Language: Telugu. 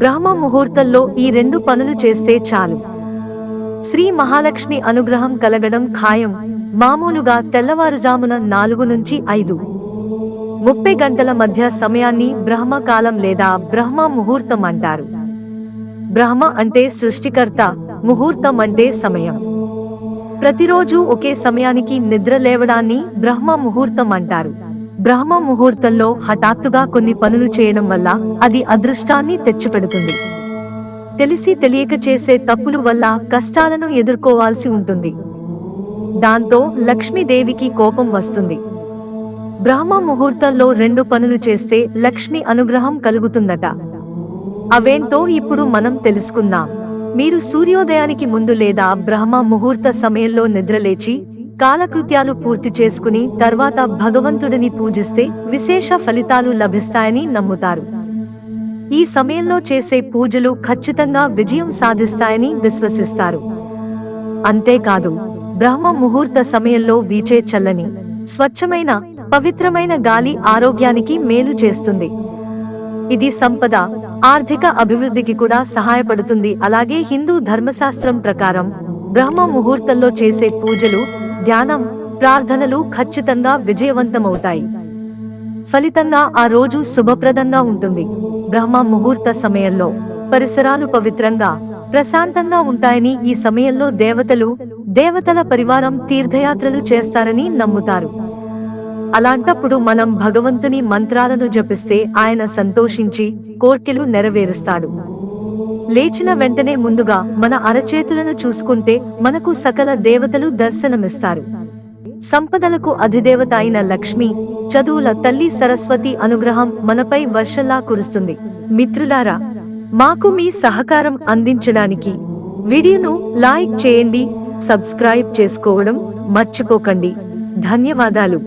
బ్రహ్మ ముహూర్తంలో ఈ రెండు పనులు చేస్తే చాలు. శ్రీ మహాలక్ష్మి అనుగ్రహం కలగడం ఖాయం. మామూలుగా తెల్లవారుజామున నాలుగు నుంచి ఐదు. ముప్పై గంటల మధ్య సమయాన్ని బ్రహ్మకాలం లేదా బ్రహ్మ ముహూర్తం అంటారు. బ్రహ్మ అంటే సృష్టికర్త ముహూర్తం అంటే సమయం. ప్రతిరోజు ఒకే సమయానికి నిద్ర లేవడాన్ని బ్రహ్మ ముహూర్తం అంటారు. బ్రహ్మ ముహూర్తంలో హఠాత్తుగా కొన్ని పనులు చేయడం వల్ల అది అదృష్టాన్ని తెచ్చిపెడుతుంది. తెలిసి తెలియక చేసే తప్పుల వల్ల కష్టాలను ఎదుర్కోవాల్సి ఉంటుంది. దాంతో లక్ష్మీదేవికి కోపం వస్తుంది. బ్రహ్మ ముహూర్తంలో రెండు పనులు చేస్తే లక్ష్మి అనుగ్రహం కలుగుతుందట. అవేంటో ఇప్పుడు మనం తెలుసుకుందాం. మీరు సూర్యోదయానికి ముందు లేదా బ్రహ్మ ముహూర్త సమయంలో నిద్రలేచి కాలకృత్యాలు పూర్తి చేసుకుని తర్వాత భగవంతుడిని పూజిస్తే విశేష ఫలితాలు లభిస్తాయని నమ్ముతారు. ఈ సమయంలో చేసే పూజలు ఖచ్చితంగా విజయం సాధిస్తాయని విశ్వసిస్తారు. అంతేకాదు బ్రహ్మ ముహూర్త సమయంలో వీచే చల్లని స్వచ్ఛమైన పవిత్రమైన గాలి ఆరోగ్యానికి మేలు చేస్తుంది. ఇది సంపద ఆర్థిక అభివృద్ధికి కూడా సహాయపడుతుంది. అలాగే హిందూ ధర్మశాస్త్రం ప్రకారం బ్రహ్మ ముహూర్తంలో చేసే పూజలు ధ్యానం ప్రార్థనలు ఖచ్చితంగా విజయవంతమవుతాయి. ఫలితంగా ఆ రోజు శుభప్రదంగా ఉంటుంది. బ్రహ్మ ముహూర్త సమయంలో పరిసరాలు పవిత్రంగా ప్రశాంతంగా ఉంటాయని ఈ సమయంలో దేవతలు దేవతల పరివారం తీర్థయాత్రలు చేస్తారని నమ్ముతారు. అలాంటప్పుడు మనం భగవంతుని మంత్రాలను జపిస్తే ఆయన సంతోషించి కోర్కెలు నెరవేరుస్తాడు. లేచిన వెంటనే ముందుగా మన అరచేతులను చూసుకుంటే మనకు సకల దేవతలు దర్శనమిస్తారు. సంపదలకు అధిదేవత అయిన లక్ష్మి చదువుల తల్లి సరస్వతి అనుగ్రహం మనపై వర్షంలా కురుస్తుంది. మిత్రులారా మాకు మీ సహకారం అందించడానికి వీడియోను లైక్ చేయండి సబ్స్క్రైబ్ చేసుకోవడం మర్చిపోకండి. ధన్యవాదాలు.